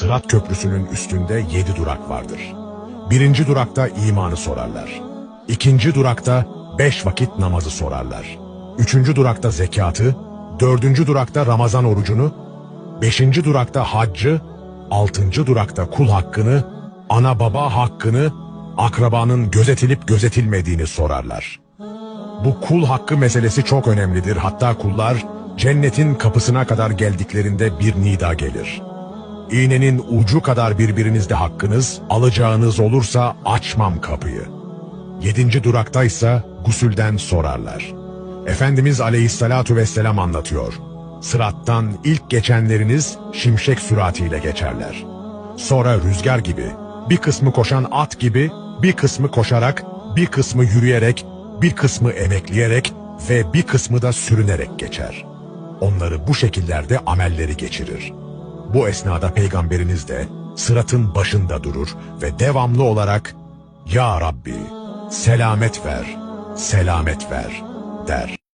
Sırat Köprüsü'nün üstünde yedi durak vardır. Birinci durakta imanı sorarlar. İkinci durakta beş vakit namazı sorarlar. Üçüncü durakta zekatı, dördüncü durakta Ramazan orucunu, beşinci durakta haccı, altıncı durakta kul hakkını, ana baba hakkını, akrabanın gözetilip gözetilmediğini sorarlar. Bu kul hakkı meselesi çok önemlidir. Hatta kullar cennetin kapısına kadar geldiklerinde bir nida gelir. İğnenin ucu kadar birbirinizde hakkınız, alacağınız olursa açmam kapıyı. Yedinci duraktaysa gusülden sorarlar. Efendimiz aleyhissalatu vesselam anlatıyor. Sırattan ilk geçenleriniz şimşek süratiyle geçerler. Sonra rüzgar gibi, bir kısmı koşan at gibi, bir kısmı koşarak, bir kısmı yürüyerek, bir kısmı emekleyerek ve bir kısmı da sürünerek geçer. Onları bu şekillerde amelleri geçirir. Bu esnada peygamberiniz de sıratın başında durur ve devamlı olarak Ya Rabbi selamet ver, selamet ver der.